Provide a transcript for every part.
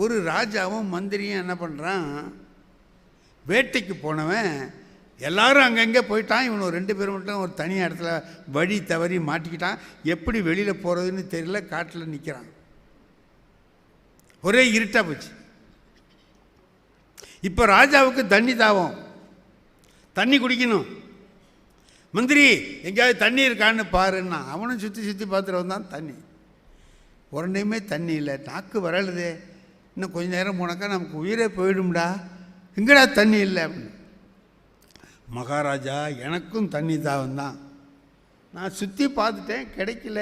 ஒரு ராஜாவும் மந்திரியும் என்ன பண்ணுறான் வேட்டைக்கு போனவன் எல்லாரும் அங்கங்கே போயிட்டான். இவன் ரெண்டு பேரும் மட்டும் ஒரு தனி இடத்துல வழி தவறி மாட்டிக்கிட்டான். எப்படி வெளியில் போகிறதுன்னு தெரியல காட்டில் நிற்கிறான் ஒரே இருட்டாக போச்சு. இப்போ ராஜாவுக்கு தண்ணி தாவம். தண்ணி குடிக்கணும். மந்திரி எங்கேயாவது தண்ணி இருக்கான்னு பாருன்னா அவனும் சுற்றி சுற்றி பார்த்துட்டு வந்தான் தண்ணி. உடனேயுமே தண்ணி இல்லை. நாக்கு வரலுதே. இன்னும் கொஞ்ச நேரம் போனாக்கா நமக்கு உயிரே போயிடும்டா. எங்கடா தண்ணி இல்லை அப்படின்னு. மகாராஜா எனக்கும் தண்ணி தாவம் தான் நான் சுற்றி பார்த்துட்டேன் கிடைக்கல.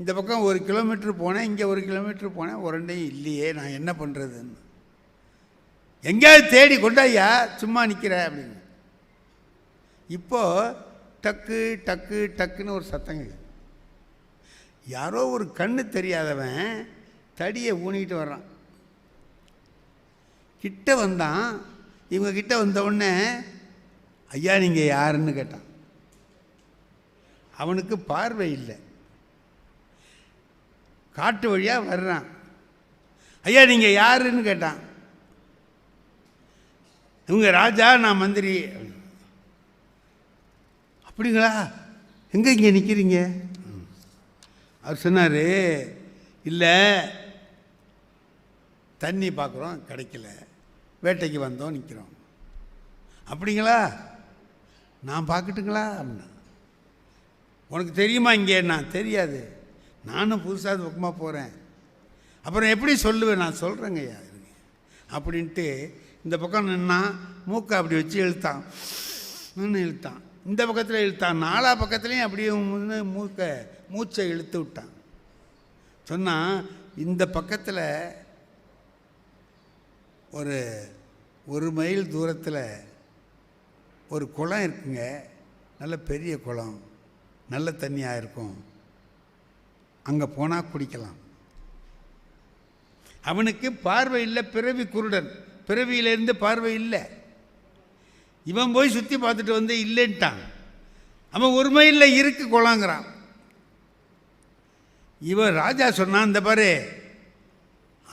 இந்த பக்கம் ஒரு கிலோமீட்டர் போனேன் இங்கே ஒரு கிலோமீட்டர் போனேன் உரண்டையும் இல்லையே நான் என்ன பண்ணுறதுன்னு எங்கேயாவது தேடி கொண்டாயா சும்மா நிற்கிற அப்படின்னு. இப்போது டக்கு டக்கு டக்குன்னு ஒரு சத்தம் யாரோ ஒரு கண்ணு தெரியாதவன் தடியை ஊனிக்கிட்டு வர்றான். கிட்ட வந்தான். இவங்க கிட்ட வந்த உடனே ஐயா நீங்கள் யாருன்னு கேட்டான். அவனுக்கு பார்வை இல்லை. காட்டு வழியாக வர்றான். ஐயா நீங்கள் யாருன்னு கேட்டான். இவங்க ராஜா நான் மந்திரி. அப்படிங்களா? எங்கே இங்கே நிற்கிறீங்க அவர் சொன்னார் இல்லை தண்ணி பார்க்குறோம் கிடைக்கல. வேட்டைக்கு வந்தோம் நிற்கிறோம் அப்படிங்களா? நான் பார்க்கட்டுங்களா? அப்படின்னா. உனக்கு தெரியுமா இங்கே? நான் தெரியாது. நானும் புதுசாக அது பக்கமாக போகிறேன் அப்புறம் எப்படி சொல்லுவேன்? நான் சொல்கிறேங்க ஐயா இருங்க. அப்படின்ட்டு இந்த பக்கம் நின்னா மூக்கை அப்படி வச்சு இழுத்தான். நின்று இழுத்தான். இந்த பக்கத்தில் இழுத்தான். நாலா பக்கத்துலேயும் அப்படியே மூக்கை மூச்சை இழுத்து விட்டான். சொன்னால் இந்த பக்கத்தில் ஒரு ஒரு மைல் தூரத்தில் ஒரு குளம் இருக்குங்க. நல்ல பெரிய குளம். நல்ல தண்ணியாக இருக்கும். அங்கே போனால் குடிக்கலாம். அவனுக்கு பார்வை இல்லை பிறவி குருடன். பிறவியிலேருந்து பார்வை இல்லை. இவன் போய் சுற்றி பார்த்துட்டு வந்து இல்லைன்ட்டான். அவன் ஒரு மைலில் இருக்கு குளங்கிறான். இவன் ராஜா சொன்னான் இந்த பாரு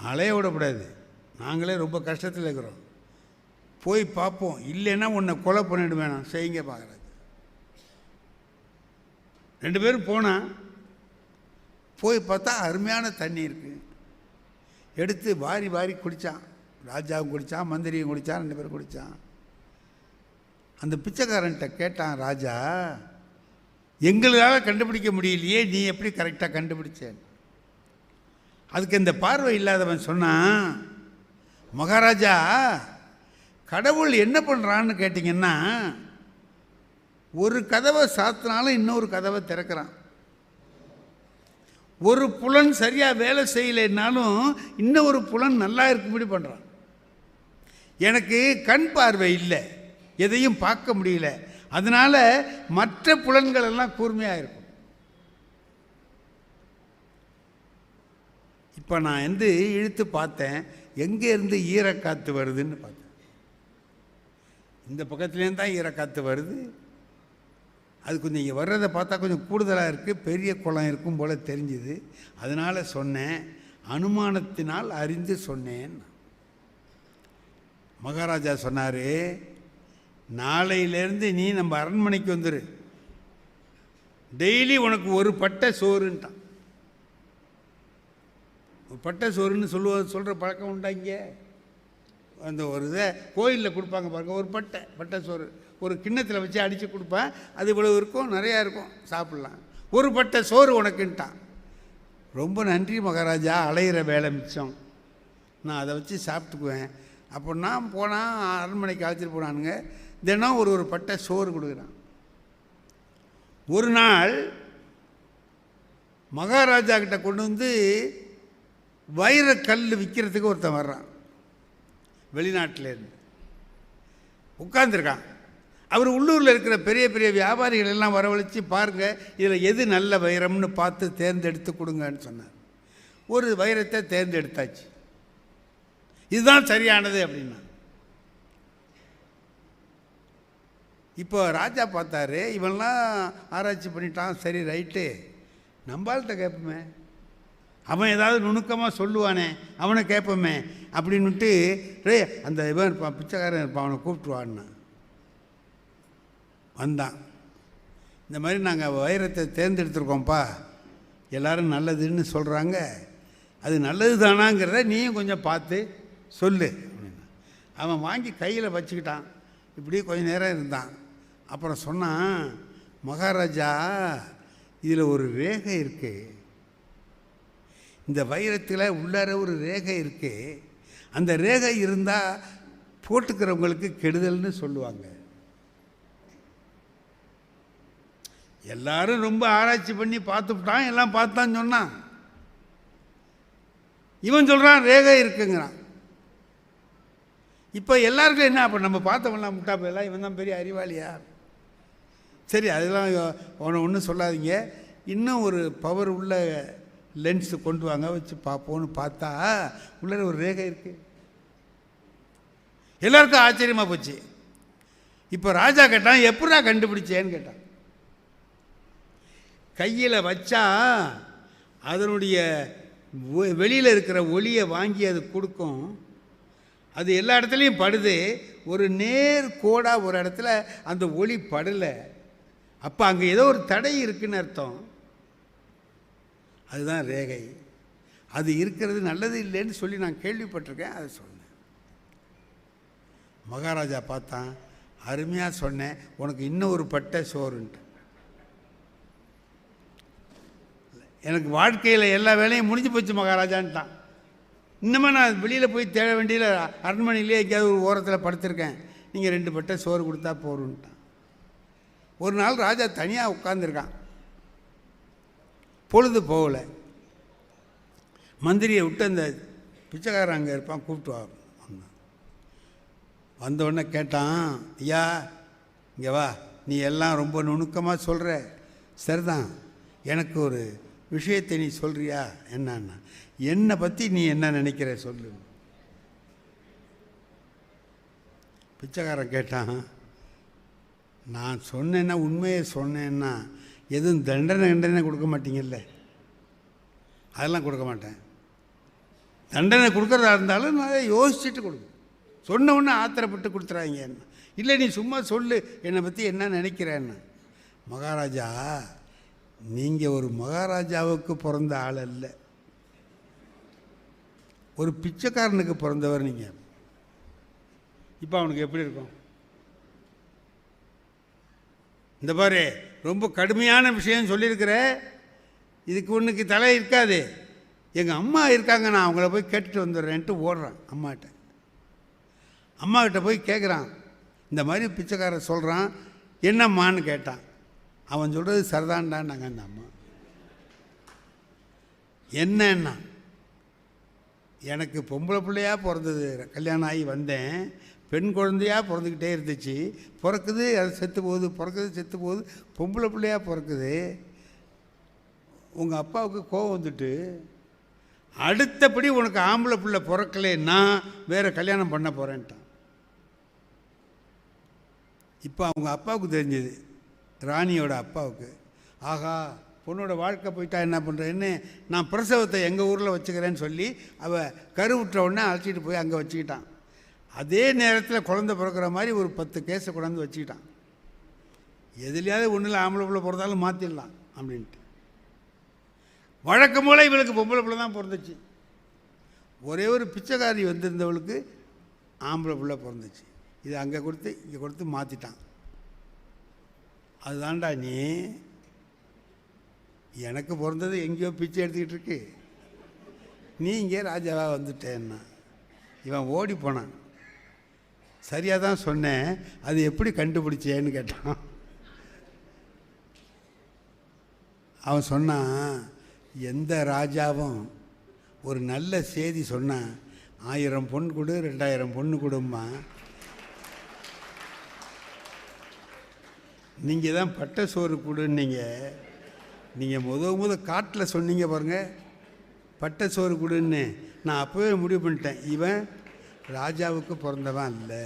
அலைய விடக்கூடாது. நாங்களே ரொம்ப கஷ்டத்தில் இருக்கிறோம். போய் பார்ப்போம். இல்லைன்னா உன்னை கொலை பண்ணிட்டு வேணாம். செய்யுங்க பார்க்குறது ரெண்டு பேரும் போனான் போய் பார்த்தா அருமையான தண்ணி இருக்குது எடுத்து வாரி வாரி குடித்தான் ராஜாவும் குடித்தான் மந்திரியும் குடித்தான் ரெண்டு பேரும் குடித்தான் அந்த பிச்சைக்காரன்ட்ட கேட்டான் ராஜா எங்களால் கண்டுபிடிக்க முடியலையே நீ எப்படி கரெக்டாக கண்டுபிடிச்சேன்? அதுக்கு இந்த பார்வை இல்லாதவன் சொன்னான் மகாராஜா கடவுள் என்ன பண்ணுறான்னு கேட்டிங்கன்னா ஒரு கதவை சாத்தினாலும் இன்னொரு கதவை திறக்கிறான். ஒரு புலன் சரியாக வேலை செய்யலைன்னாலும் இன்னொரு புலன் நல்லா இருக்கும்படி பண்ணுறான் எனக்கு கண் பார்வை இல்லை எதையும் பார்க்க முடியல. அதனால் மற்ற புலன்கள் எல்லாம் கூர்மையாக இருக்கும். இப்போ நான் வந்து இழுத்து பார்த்தேன். எங்கேருந்து ஈரக்காற்று வருதுன்னு பார்த்தேன். இந்த பக்கத்துலேருந்து தான் ஈரக்காற்று வருது. அது கொஞ்சம் இங்கே வர்றதை பார்த்தா கொஞ்சம் கூடுதலாக இருக்குது பெரிய குளம் இருக்கும் போல் தெரிஞ்சுது. அதனால் சொன்னேன் அனுமானத்தினால் அறிந்து சொன்னேன். மகாராஜா சொன்னார் நாளையிலேருந்து நீ நம்ம அரண்மனைக்கு வந்துடு டெய்லி உனக்கு ஒரு பட்டை சோறுன்ட்டான். பட்டை சோறுன்னு சொல்லுவது சொல்கிற பழக்கம் உண்டா இங்கே? அந்த ஒரு இதை கோயிலில் கொடுப்பாங்க பாருங்க ஒரு பட்டை பட்டை சோறு. ஒரு கிண்ணத்தில் வச்சு அடித்து கொடுப்பேன் அது இவ்வளவு இருக்கும் நிறையா இருக்கும் சாப்பிட்லாம். ஒரு பட்டை சோறு உனக்குன்ட்டான். ரொம்ப நன்றி மகாராஜா அலையிற வேலை மிச்சம். நான் அதை வச்சு சாப்பிட்டுக்குவேன். அப்போ நான் போனால் அரண்மனைக்கு அழைச்சிட்டு போனானுங்க தினம் ஒரு ஒரு பட்டை சோறு கொடுக்குறான். ஒரு நாள் மகாராஜா கிட்ட கொண்டு வந்து வைரக்கல் விற்கிறதுக்கு ஒருத்தன் வர்றான். வெளிநாட்டிலேருந்து. உட்காந்துருக்கான் அவர் உள்ளூரில் இருக்கிற பெரிய பெரிய வியாபாரிகள் எல்லாம் வரவழைச்சு பாருங்கள் இதில் எது நல்ல வைரம்னு பார்த்து தேர்ந்தெடுத்து கொடுங்கன்னு சொன்னார். ஒரு வைரத்தை தேர்ந்தெடுத்தாச்சு. இதுதான் சரியானது அப்படின்னா. இப்போ ராஜா பார்த்தாரு இவன்லாம் ஆராய்ச்சி பண்ணிட்டான் சரி ரைட்டு. நம்மள்கிட்ட கேட்போமே. அவன் ஏதாவது நுணுக்கமாக சொல்லுவானே அவனை கேட்போமே அப்படின்னுட்டு ரே அந்த இவன் இருப்பான் பிச்சைக்காரன் இருப்பான் அவனை கூப்பிட்டுருவான்னு? வந்தான். இந்த மாதிரி நாங்கள் வைரத்தை தேர்ந்தெடுத்துருக்கோம்ப்பா எல்லோரும் நல்லதுன்னு சொல்கிறாங்க அது நல்லது தானாங்கிறத நீயும் கொஞ்சம் பார்த்து சொல்லு அப்படின்னா. அவன் வாங்கி கையில் வச்சுக்கிட்டான். இப்படியே கொஞ்சம் நேரம் இருந்தான். அப்புறம் சொன்னான் மகாராஜா இதில் ஒரு ரேகை இருக்குது இந்த வைரத்தில் உள்ளார ஒரு ரேகை இருக்குது அந்த ரேகை இருந்தால் போட்டுக்கிறவங்களுக்கு கெடுதல்னு சொல்லுவாங்க. எல்லாரும் ரொம்ப ஆராய்ச்சி பண்ணி பார்த்துட்டான் எல்லாம் பார்த்தான்னு சொன்னான். இவன் சொல்கிறான் ரேகை இருக்குங்கிறான். இப்போ எல்லாருக்கும் என்ன அப்போ நம்ம பார்த்தவன்லாம் முட்டா போயெல்லாம் இவன் தான் பெரிய அறிவாளியா? சரி அதெல்லாம் ஒன்று ஒன்றும் சொல்லாதீங்க. இன்னும் ஒரு பவர் உள்ள லென்ஸு கொண்டு வாங்க வச்சு பார்ப்போன்னு பார்த்தா உள்ளே ஒரு ரேகை இருக்குது எல்லாருக்கும் ஆச்சரியமாக போச்சு. இப்போ ராஜா கேட்டான் எப்படா கண்டுபிடிச்சேன்னு கேட்டான். கையில் வச்சா அதனுடைய வெளியில் இருக்கிற ஒளியை வாங்கி அது கொடுக்கும். அது எல்லா இடத்துலையும் படுது. ஒரு நேர் கோடாக ஒரு இடத்துல அந்த ஒளி படலை. அப்போ அங்கே ஏதோ ஒரு தடை இருக்குன்னு அர்த்தம். அதுதான் ரேகை. அது இருக்கிறது நல்லது இல்லைன்னு சொல்லி நான் கேள்விப்பட்டிருக்கேன் அதை சொன்னேன். மகாராஜா பார்த்தான் அருமையாக சொன்னேன் உனக்கு இன்னும் ஒரு பட்டை சோறுன்ட்டு. எனக்கு வாழ்க்கையில் எல்லா வேலையும் முடிஞ்சு போச்சு மகாராஜான்ட்டான். இன்னுமே நான் வெளியில் போய் தேட வேண்டியதில் அரண்மனையிலே எங்கேயாவது ஒரு ஓரத்தில் படுத்திருக்கேன். நீங்கள் ரெண்டு பட்டை சோறு கொடுத்தா போருன்ட்டான். ஒரு நாள் ராஜா தனியாக உட்காந்துருக்கான் பொழுது போகல. மந்திரியை விட்டு அந்த பிச்சைக்காரன் அங்கே இருப்பான் கூப்பிட்டு வா வந்தான் கேட்டான் ஐயா இங்கே வா நீ எல்லாம் ரொம்ப நுணுக்கமாக சொல்கிற சரிதான் எனக்கு ஒரு விஷயத்தை நீ சொல்கிறியா என்னன்னா என்னை பற்றி நீ என்ன நினைக்கிற சொல்லு. பிச்சைக்காரன் கேட்டான் நான் சொன்னேன்னா உண்மையை சொன்னேன்னா எதுவும் தண்டனை தண்டனை கொடுக்க மாட்டீங்கல்ல? அதெல்லாம் கொடுக்க மாட்டேன். தண்டனை கொடுக்குறதா இருந்தாலும் நான் யோசிச்சுட்டு கொடுக்கும் சொன்ன உடனே ஆத்திரப்பட்டு கொடுத்துறாங்க என்ன? இல்லை நீ சும்மா சொல்லு. என்னை பற்றி என்ன நினைக்கிறேன்னு. மகாராஜா நீங்கள் ஒரு மகாராஜாவுக்கு பிறந்த ஆள் அல்ல. ஒரு பிச்சைக்காரனுக்கு பிறந்தவர் நீங்கள் இப்போ அவனுக்கு எப்படி இருக்கும்? இந்த பாரு ரொம்ப கடுமையான விஷயம் சொல்லியிருக்கிற. இதுக்கு ஒன்றுக்கு தலை இருக்காது. எங்கள் அம்மா இருக்காங்க நான் அவங்கள போய் கேட்டுட்டு வந்துடுறேன்ட்டு ஓடுறான் அம்மாட்ட. அம்மாக்கிட்ட போய் கேட்குறான் இந்த மாதிரி பிச்சைக்காரன் சொல்கிறான் என்னம்மான்னு கேட்டான். அவன் சொல்கிறது சரிதான்டான்னாங்க அந்த அம்மா. என்னன்னா எனக்கு பொம்பளை பிள்ளையாக பிறந்தது கல்யாணம் ஆகி வந்தேன். பெண் குழந்தையாக பிறந்துக்கிட்டே இருந்துச்சு. பிறக்குது அது செத்து போகுது பிறக்குது செத்து போகுது. பொம்பளை பிள்ளையாக பிறக்குது. உங்கள் அப்பாவுக்கு கோவம் வந்துட்டு அடுத்தபடி உனக்கு ஆம்பளை பிள்ளை பிறக்கலைன்னா வேறு கல்யாணம் பண்ண போகிறேன்ட்டான் இப்போ அவங்க அப்பாவுக்கு தெரிஞ்சது ராணியோட அப்பாவுக்கு. ஆகா பொண்ணோட வாழ்க்கை போயிட்டா என்ன பண்ணுறேன்னு நான் பிரசவத்தை எங்கள் ஊரில் வச்சுக்கிறேன்னு சொல்லி அவள் கருவுற்ற உடனே அழைச்சிட்டு போய் அங்கே வச்சுக்கிட்டான். அதே நேரத்தில் குழந்தை பிறக்கிற மாதிரி ஒரு பத்து கேஸை கொண்டாந்து வச்சுக்கிட்டான். எதுலையாவது ஒன்றில் ஆம்பளை பிள்ளை பிறந்தாலும் மாற்றிடலாம் அப்படின்ட்டு. வழக்கம் போல் இவளுக்கு பொம்பளை பிள்ளை தான் பிறந்துச்சு. ஒரே ஒரு பிச்சைக்காரி வந்திருந்தவளுக்கு ஆம்பளை பிள்ளை பிறந்துச்சு. இது அங்கே கொடுத்து இங்கே கொடுத்து மாற்றிட்டான் அதுதான்டா நீ. எனக்கு பிறந்தது எங்கேயோ பிச்சை எடுத்துக்கிட்டு இருக்கு. நீ இங்கே ராஜாவாக வந்துட்டேன்னா. இவன் ஓடி போனான். சரியாக தான் சொன்னேன். அது எப்படி கண்டுபிடிச்சேன்னு கேட்டான். அவன் சொன்னான் எந்த ராஜாவும் ஒரு நல்ல செய்தி சொன்னான். ஆயிரம் பொண்ணு கொடு ரெண்டாயிரம் பொண்ணு கொடுமா நீங்கள் தான் பட்டை சோறு கொடுன்னீங்க. நீங்கள் முத முத காட்டில் சொன்னீங்க பாருங்கள் பட்டை சோறு கொடுன்னு. நான் அப்போவே முடிவு பண்ணிட்டேன். இவன் ராஜாவுக்கு பிறந்தவன் இல்லை